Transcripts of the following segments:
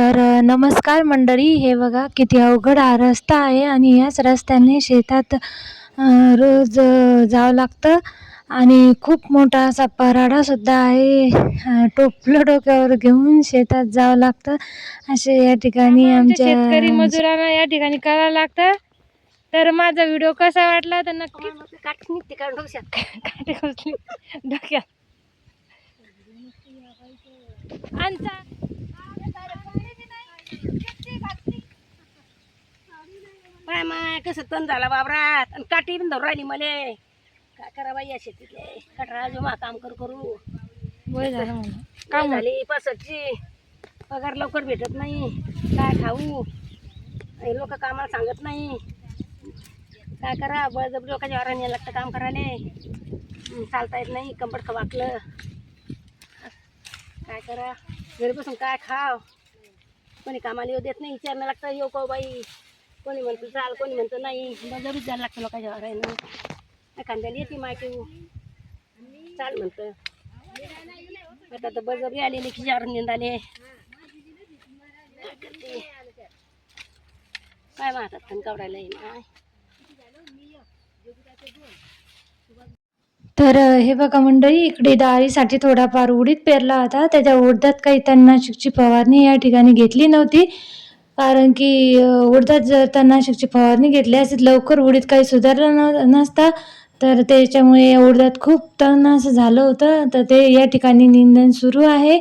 तर नमस्कार मंडळी. हे बघा किती अवघड हा रस्ता आहे आणि याच रस्त्याने शेतात रोज जावं लागतं आणि खूप मोठा असा पराडासुद्धा आहे. टोपलं डोक्यावर घेऊन शेतात जावं लागतं. असे या ठिकाणी आमच्या शेतकरी मजुरांना या ठिकाणी करावं लागतं. तर माझा व्हिडिओ कसा वाटला तर नक्की काटे डोक्यात. आमचा पाय माय कसं तण झाला बाबरात आणि काठी पण धरून राहिली मले. काय करा बाई या शेतीतले कटरा जुमा काम कर करू. वय झालं म्हणून काय झाली पासटची पगार लवकर भेटत नाही. काय खाऊ? लोक कामाला सांगत नाही. काय करा? बळजबरी लोकांच्या वाराने लागतं काम करायला. चालता येत नाही. कंबरट खवाकलं काय करा? घरी बसून काय खाव? कोणी कामाला येऊ देत नाही विचारणं लागतं. येऊ का बाई. कोणी म्हणतं चाल कोणी म्हणतं नाही. जरूर जायला लागतं लोकांच्या घरायनं एखाद्याला येते माहिती चाल म्हणतं. आता तर बळजबरी आले लेखीच्या निंदाले. काय म्हणतात माहतात पण कवडायला येईल तर हे बघा मंडळी इकडे डाळीसाठी थोडाफार उडीद पेरला होता. त्याच्या उडदात काही तणनाशकची फवारणी या ठिकाणी घेतली नव्हती. कारण की उडदात जर तणनाशकची फवारणी घेतली असती लवकर उडीद काही सुधारला न नसता. तर त्याच्यामुळे उडदात खूप तण असं झालं होतं. तर ते या ठिकाणी निंदन सुरू आहे.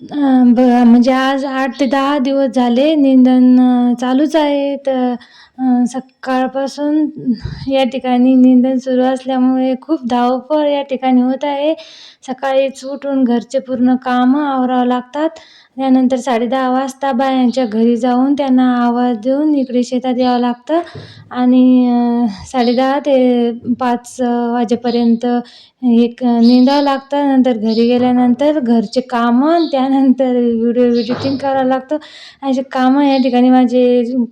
म्हणजे आज आठ ते दहा दिवस झाले निंदन चालूच आहे. तर सकाळपासून या ठिकाणी निंदण सुरू असल्यामुळे खूप धावपळ या ठिकाणी होत आहे. सकाळीच उठून घरचे पूर्ण कामं आवरावं लागतात. त्यानंतर साडेदहा वाजता बायांच्या घरी जाऊन त्यांना आवाज देऊन इकडे शेतात यावं लागतं. आणि साडेदहा ते पाच वाजेपर्यंत एक निंदावं लागतं. नंतर घरी गेल्यानंतर घरचे कामं त्यानंतर व्हिडिओ एडिटिंग करावं लागतं. असे कामं या ठिकाणी माझे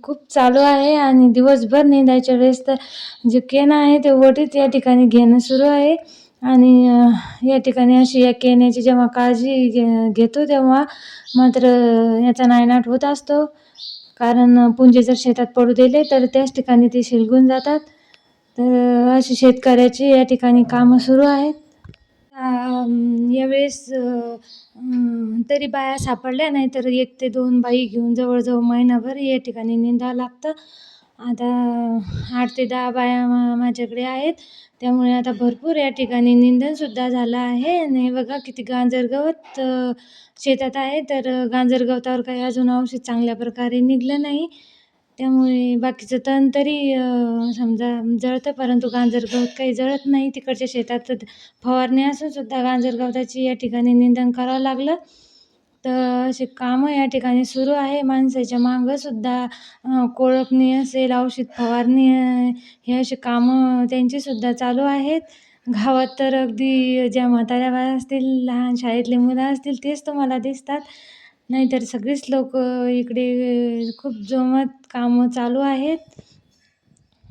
खूप चालू आहे आणि दिवसभर निंदायच्या वेळेस तर जे केन आहे ते ओटीत या ठिकाणी घेणं सुरू आहे. आणि या ठिकाणी अशी या केण्याची जेव्हा काळजी घे घेतो तेव्हा मात्र याचा नायनाट होत असतो. कारण पुंजे जर शेतात पडू दिले तर त्याच ठिकाणी ते शिलगून जातात. तर अशी शेतकऱ्याची या ठिकाणी कामं सुरू आहेत. यावेळेस तरी बाया सापडल्या नाही तर एक ते दोन बाई घेऊन जवळजवळ महिनाभर या ठिकाणी निंदावं लागतं. आता आठ ते दहा बाया मा माझ्याकडे आहेत. त्यामुळे आता भरपूर या ठिकाणी निंदणसुद्धा झालं आहे. आणि हे बघा किती गांजर गवत शेतात आहे. तर गांजर गवतावर काही अजून औषध चांगल्या प्रकारे निघलं नाही. त्यामुळे बाकीचं तण तरी समजा जळतं परंतु गांजर गवत काही जळत नाही. तिकडच्या शेतात तर फवारणी असूनसुद्धा गाजर गांजर गवताची या ठिकाणी निंदण करावं लागलं. तर असे कामं या ठिकाणी सुरू आहे. माणसाच्या मागंसुद्धा कोळपणी असेल औषध फवारणी हे असे कामं त्यांचीसुद्धा चालू आहेत. गावात तर अगदी ज्या म्हाताऱ्या बाया असतील लहान शाळेतले मुलं असतील तेच तुम्हाला दिसतात. नाहीतर सगळीच लोक इकडे खूप जोमात कामं चालू आहेत.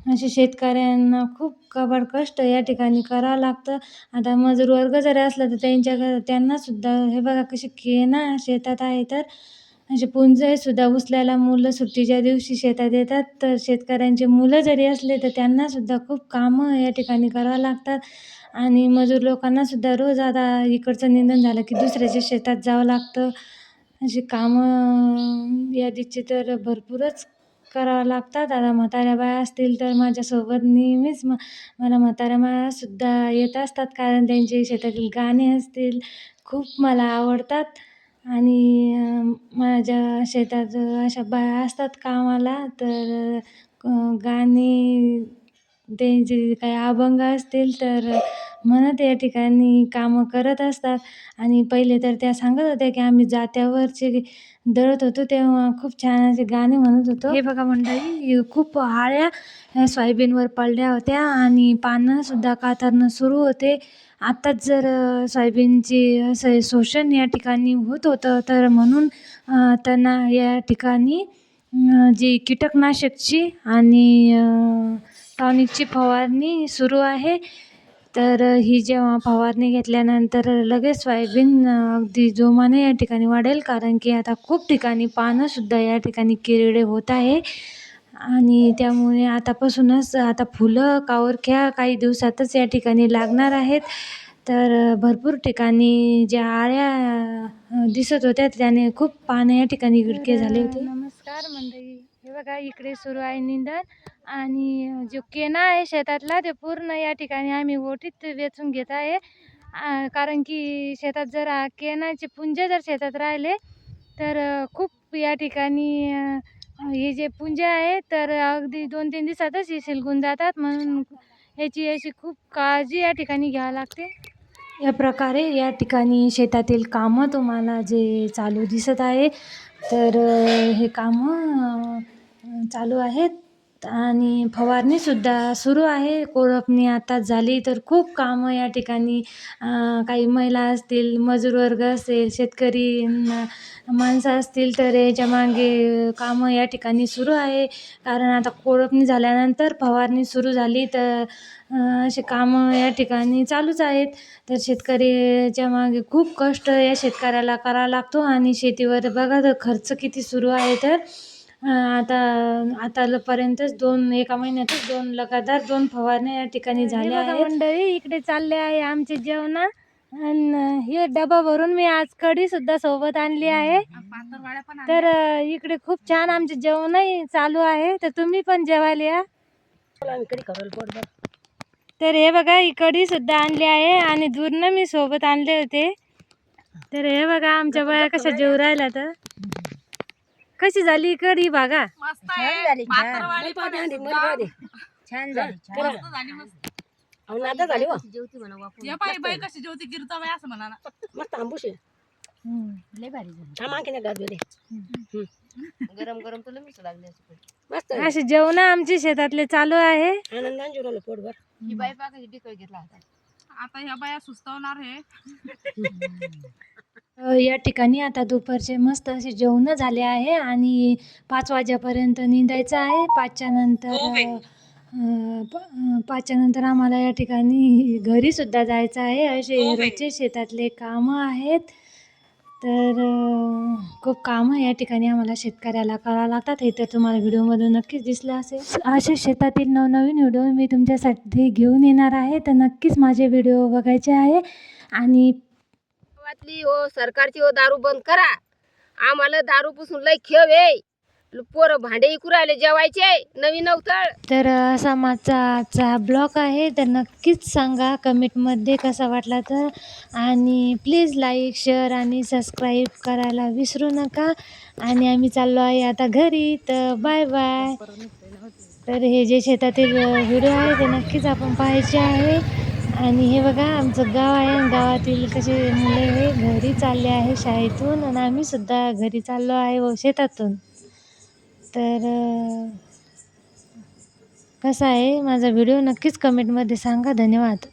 असे शेतकऱ्यांना खूप कबाड कष्ट या ठिकाणी करावं लागतं. आता मजूर वर्ग जरी असला तर त्यांच्या घ त्यांनासुद्धा हे बघा कसे केना शेतात आहे तर असे पुंजसुद्धा उचलायला मुलं सुट्टीच्या दिवशी शेतात येतात. तर शेतकऱ्यांचे मुलं जरी असले तर त्यांनासुद्धा खूप कामं या ठिकाणी करावं लागतात. आणि मजूर लोकांनासुद्धा रोज आता इकडचं निंदन झालं की दुसऱ्याच्या शेतात जावं लागतं. अशी कामं यादीची तर भरपूरच करावं लागतात. आता म्हाताऱ्या बाया असतील तर माझ्यासोबत नेहमीच म मला म्हाताऱ्या बायासुद्धा येत असतात. कारण त्यांचे शेतातील गाणे असतील खूप मला आवडतात. आणि माझ्या शेतात अशा बाया असतात कामाला. तर गाणे त्यांचे काही अभंग असतील तर म्हणत या ठिकाणी कामं करत असतात. आणि पहिले तर त्या सांगत होत्या की आम्ही जात्यावरचे दळत होतो तेव्हा खूप छान असे गाणे म्हणत होतो. हे बघा मंडळी खूप आळ्या सोयाबीनवर पडल्या होत्या आणि पानंसुद्धा कातरणं सुरू होते. आत्ताच जर सोयाबीनचे सोयाबीनची असं शोषण या ठिकाणी होत होतं तर म्हणून त्यांना या ठिकाणी जी कीटकनाशकची आणि अ, टॉनिकची फवारणी सुरू आहे. तर ही जेव्हा फवारणी घेतल्यानंतर लगेच सोयाबीन अगदी जोमाने या ठिकाणी वाढेल कारण की आता खूप ठिकाणी पानंसुद्धा या ठिकाणी किरडे होत आहे. आणि त्यामुळे आतापासूनच आता फुलं कावरख्या काही दिवसातच या ठिकाणी लागणार आहेत. तर भरपूर ठिकाणी ज्या आळ्या दिसत होत्या त्याने खूप पानं या ठिकाणी गिडके झाले होते. नमस्कार मंडळी. हे बघा इकडे सुरू आहे निंदण आणि जो केना आहे शेतातला ते पूर्ण या ठिकाणी आम्ही ओटीत वेचून घेत आहे. कारण की शेतात जर केनाचे पुंजे जर शेतात राहिले तर खूप या ठिकाणी हे जे पुंजे आहे तर अगदी दोन तीन दिवसातच हे शिलगून जातात. म्हणून याची अशी खूप काळजी या ठिकाणी घ्यावी लागते. या प्रकारे या ठिकाणी शेतातील कामं तुम्हाला जे चालू दिसत आहे तर हे कामं चालू आहेत. आणि फवारणीसुद्धा सुरू आहे. कोळपणी आता झाली तर खूप कामं या ठिकाणी काही महिला असतील मजूर वर्ग असेल शेतकरी माणसं असतील तर याच्या मागे कामं या ठिकाणी सुरू आहे. कारण आता कोळपणी झाल्यानंतर फवारणी सुरू झाली तर असे कामं या ठिकाणी चालूच आहेत. तर शेतकरीच्या मागे खूप कष्ट या शेतकऱ्याला करावा लागतो आणि शेतीवर बघा तर खर्च किती सुरू आहे तर आता आतापर्यंतच दोन एका महिन्यातच दोन लगातार दोन फवारण्या या ठिकाणी झाल्या बघा आहेत. मंडळी इकडे चालले आहे आमचे जेवण. आणि हे डबा भरून मी आज कढी सुद्धा सोबत आणली आहे. तर इकडे खूप छान आमचे जेवणही चालू आहे. तर तुम्ही पण जेवायला या. तर हे बघा ही कढी सुद्धा आणली आहे आणि दूरनं मी सोबत आणले होते. तर हे बघा आमच्या बाया कशा जेवू राहिल्या तर. कशी झाली ही कढी बघा. छान झाली छान. छान झाली झाली. हो जेवती म्हणा वापरून या बाई बाई कशी जेवती गिरताबाई असं म्हणा ना. मस्त आंबूस आहे. लय भारी झाली. थांब आणखीन एक घास घेऊ दे गरम गरम तुला मिस लागली असं पण. मस्त आहे. अशी जेवण आमची शेतातले चालू आहे. आनंदाने पोटभर. ही बाई घेतला होता आता ह्या बाया सुस्तावणार हे या ठिकाणी आता दुपारचे मस्त असे जेवण झाले आहे आणि पाच वाजेपर्यंत निंदायचं आहे. पाचच्या नंतर अ, पाचच्या नंतर आम्हाला या ठिकाणी घरी सुद्धा जायचं आहे. असे रोजचे शेतातले कामं आहेत. तर खूप कामं या ठिकाणी आम्हाला शेतकऱ्याला करावं लागतात. हे तर तुम्हाला व्हिडिओमधून नक्कीच दिसलं असेल. असे शेतातील नवनवीन व्हिडिओ मी तुमच्यासाठी घेऊन येणार आहे. तर नक्कीच माझे व्हिडिओ बघायचे आहे. आणि गावातली हो सरकारची हो दारू बंद करा. आम्हाला दारू पुसून लय खेळ आहे. पोरं भांडे इकू राहिले जेवायचे नवीन अवतळ. तर असा माझा आजचा ब्लॉग आहे. तर नक्कीच सांगा कमेंटमध्ये कसा वाटला तर. आणि प्लीज लाईक शेअर आणि सबस्क्राईब करायला विसरू नका. आणि आम्ही चाललो आहे आता घरी. तर बाय बाय. तर हे जे शेतातील व्हिडिओ आहे ते नक्कीच आपण पाहायचे आहे. आणि हे बघा आमचं गाव आहे आणि गावातील कसे मुले हे घरी चालले आहे शाळेतून आणि आम्ही सुद्धा घरी चाललो आहे व शेतातून. तर कसं आहे माझा व्हिडिओ नक्कीच कमेंटमध्ये सांगा. धन्यवाद.